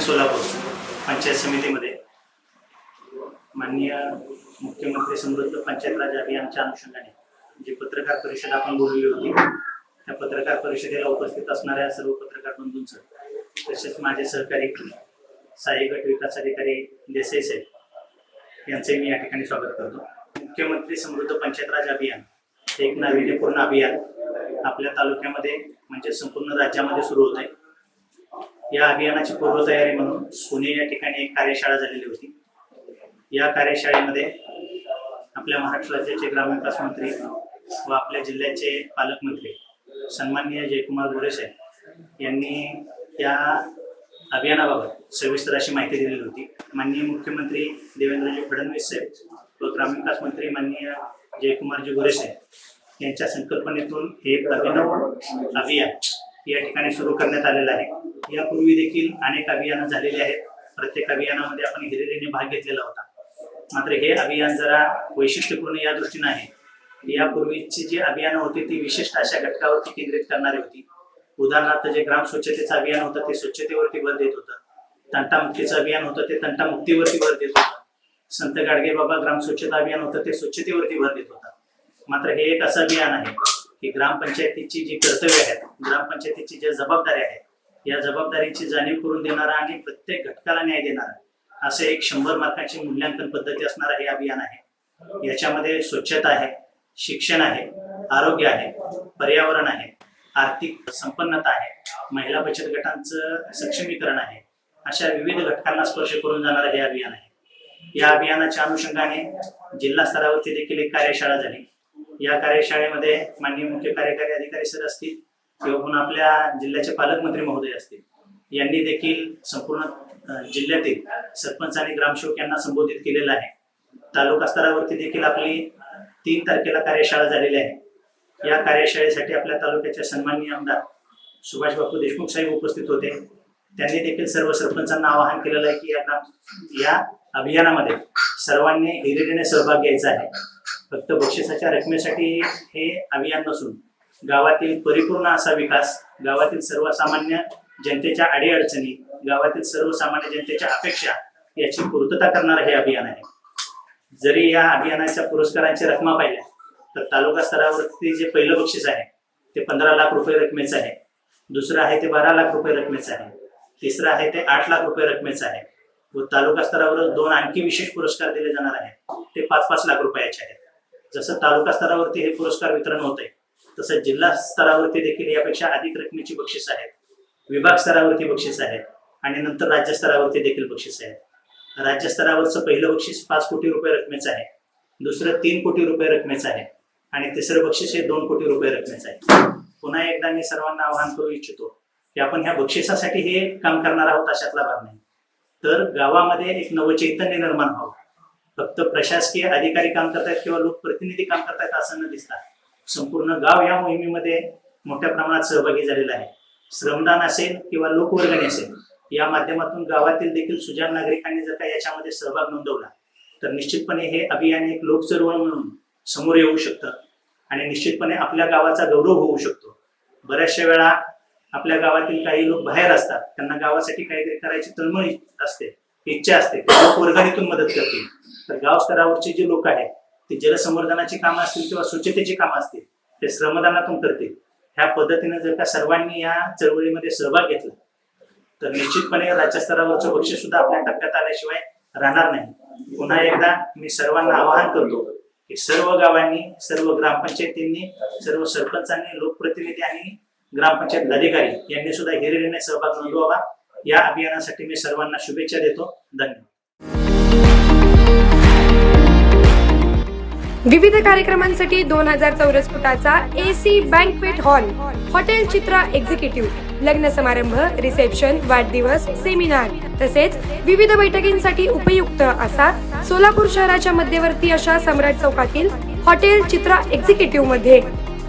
दक्षिण सोलापूर पंचायत समितीमध्ये माननीय मुख्यमंत्री समृद्ध पंचायत राज अभियानच्या अनुषंगाने जी पत्रकार परिषद आपण बोलली होती त्या पत्रकार परिषदेला उपस्थित असणाऱ्या सर्व पत्रकार बंधूंचं तसेच माझे सहकारी सहाय्य गट विकास अधिकारी देसाई साहेब यांचे मी या ठिकाणी स्वागत करतो. मुख्यमंत्री समृद्ध पंचायत राज अभियान हे एक नाविन्यपूर्ण अभियान आपल्या तालुक्यामध्ये म्हणजे संपूर्ण राज्यामध्ये सुरू होत आहे या अभियानाची पूर्वतयारी म्हणून पुणे या ठिकाणी एक कार्यशाळा झालेली होती. या कार्यशाळेमध्ये आपल्या महाराष्ट्र राज्याचे ग्रामविकास मंत्री व आपल्या जिल्ह्याचे पालकमंत्री सन्माननीय जयकुमार गोरे साहेब यांनी या अभियानाबाबत सविस्तर अशी माहिती दिलेली होती. माननीय मुख्यमंत्री देवेंद्रजी फडणवीस साहेब व ग्रामविकास मंत्री माननीय जयकुमारजी गोरे साहेब यांच्या संकल्पनेतून हे एक अभिनव अभियान या ठिकाणी सुरू करण्यात आलेलं आहे. यापूर्वी देखील अनेक अभियानं झालेली आहेत. प्रत्येक अभियानामध्ये आपण हिरिरीने भाग घेतलेला होता. मात्र हे अभियान जरा वैशिष्ट्यपूर्ण या दृष्टीनं आहे. यापूर्वीची जी अभियानं होती ती विशिष्ट अशा घटकावरती केंद्रित करणारी होती. उदाहरणार्थ जे ग्राम स्वच्छतेचं अभियान होतं ते स्वच्छतेवरती भर देत होतं. तंटामुक्तीचं अभियान होतं ते तंटामुक्तीवरती भर देत होतं. संत गाडगे बाबा ग्राम स्वच्छता अभियान होतं ते स्वच्छतेवरती भर देत होता. मात्र हे एक असं अभियान आहे. की ग्रामपंचायतीची जी कर्तव्य आहेत ग्रामपंचायतीची ज्या जबाबदाऱ्या आहेत या जबाबदारीची जाणीव करून देणारा आणि प्रत्येक घटकाला न्याय देणारा असं एक शंभर मार्काची मूल्यांकन पद्धती असणारं हे अभियान आहे. याच्यामध्ये स्वच्छता आहे शिक्षण आहे आरोग्य आहे पर्यावरण आहे आर्थिक संपन्नता आहे महिला बचत गटांचं सक्षमीकरण आहे अशा विविध घटकांना स्पर्श करून जाणारं हे अभियान आहे. या अभियानाच्या अनुषंगाने जिल्हा स्तरावरती देखील एक कार्यशाळा झाली. या कार्यशाळेमध्ये माननीय मुख्य कार्यकारी अधिकारी सर असतील किंवा पुन्हा आपल्या जिल्ह्याचे पालकमंत्री महोदय असतील यांनी देखील संपूर्ण जिल्ह्यातील सरपंच आणि ग्रामसेवक यांना संबोधित केलेलं आहे. तालुका स्तरावरती देखील आपली तीन तारखेला कार्यशाळा झालेली आहे. या कार्यशाळेसाठी आपल्या तालुक्याचे सन्माननीय आमदार सुभाष बापू देशमुख साहेब उपस्थित होते. त्यांनी देखील सर्व सरपंचांना आवाहन केलेलं आहे की या या अभियानामध्ये सर्वांनी हिरिरीने सहभाग घ्यायचा आहे. फक्त बक्षिसाच्या रकमेसाठी हे अभियान नसून गावातील परिपूर्ण असा विकास गावातील सर्वसामान्य जनतेच्या अडीअडचणी गावातील सर्वसामान्य जनतेच्या अपेक्षा याची पूर्तता करणारं हे अभियान आहे. जरी या अभियानाच्या पुरस्कारांची रकमा पाहिल्या तर तालुका स्तरावरती जे पहिलं बक्षीस आहे ते पंधरा लाख रुपये रकमेचं आहे. दुसरं आहे ते बारा लाख रुपये रकमेचं आहे. तिसरं आहे ते आठ लाख रुपये रकमेचं आहे. व तालुका स्तरावर दोन आणखी विशेष पुरस्कार दिले जाणार आहेत. ते पाच पाच लाख रुपयाचे आहेत. जसं तालुका स्तरावरती हे पुरस्कार वितरण होत आहे तसं जिल्हा स्तरावरती देखील यापेक्षा अधिक रकमेची बक्षीस आहेत विभाग स्तरावरती बक्षीस आहेत आणि नंतर राज्य स्तरावरती देखील बक्षीस आहेत. राज्य स्तरावरचं पहिलं बक्षीस पाच कोटी रुपये रकमेचं आहे दुसरं तीन कोटी रुपये रकमेचं आहे आणि तिसरं बक्षीस हे दोन कोटी रुपये रकमेचं आहे. पुन्हा एकदा मी सर्वांना आवाहन करू इच्छितो की आपण ह्या बक्षिसासाठी हे काम करणार आहोत अशातला भाग नाही. तर गावामध्ये एक नवचैतन्य निर्माण व्हावं. फक्त प्रशासकीय अधिकारी काम करतायत किंवा लोकप्रतिनिधी काम करतायत असं न दिसता संपूर्ण गाव या मोहिमेमध्ये मोठ्या प्रमाणात सहभागी झालेला आहे. श्रमदान असेल किंवा लोकवर्गणी असेल या माध्यमातून गावातील देखील सुजाण नागरिकांनी जर का याच्यामध्ये सहभाग नोंदवला तर निश्चितपणे हे अभियान एक लोकचळवळ म्हणून समोर येऊ शकतं आणि निश्चितपणे आपल्या गावाचा गौरव होऊ शकतो. बऱ्याचशा वेळा आपल्या गावातील काही लोक बाहेर असतात त्यांना गावासाठी काहीतरी करायची तळमळ असते इच्छा असते वर्गणीतून मदत करतील. तर गाव स्तरावरचे जे लोक आहेत ते जलसंवर्धनाची कामं असतील किंवा स्वच्छतेची कामं असतील ते श्रमदानातून करतील. ह्या पद्धतीने जर का सर्वांनी या चळवळीमध्ये सहभाग घेतला तर निश्चितपणे राज्यस्तरावरचं बक्षीस सुद्धा आपल्या टप्प्यात आल्याशिवाय राहणार नाही. पुन्हा एकदा मी सर्वांना आवाहन करतो की सर्व गावांनी सर्व ग्रामपंचायतींनी सर्व सरपंचांनी लोकप्रतिनिधी आणि ग्रामपंचायत अधिकारी यांनी सुद्धा हिरिरीने सहभाग नोंदवावा. या अभियानासाठी मी सर्वांना शुभेच्छा देतो. धन्यवाद. विविध कार्यक्रमांसाठी दोन हजार चौरस फुटाचा AC banquet hall hotel Chitra executive लग्न समारंभ रिसेप्शन वाढदिवस सेमिनार तसेच विविध बैठकींसाठी उपयुक्त असा सोलापूर शहराच्या मध्यवर्ती अशा सम्राट चौकातील हॉटेल चित्रा एक्झिक्युटिव्हमध्ये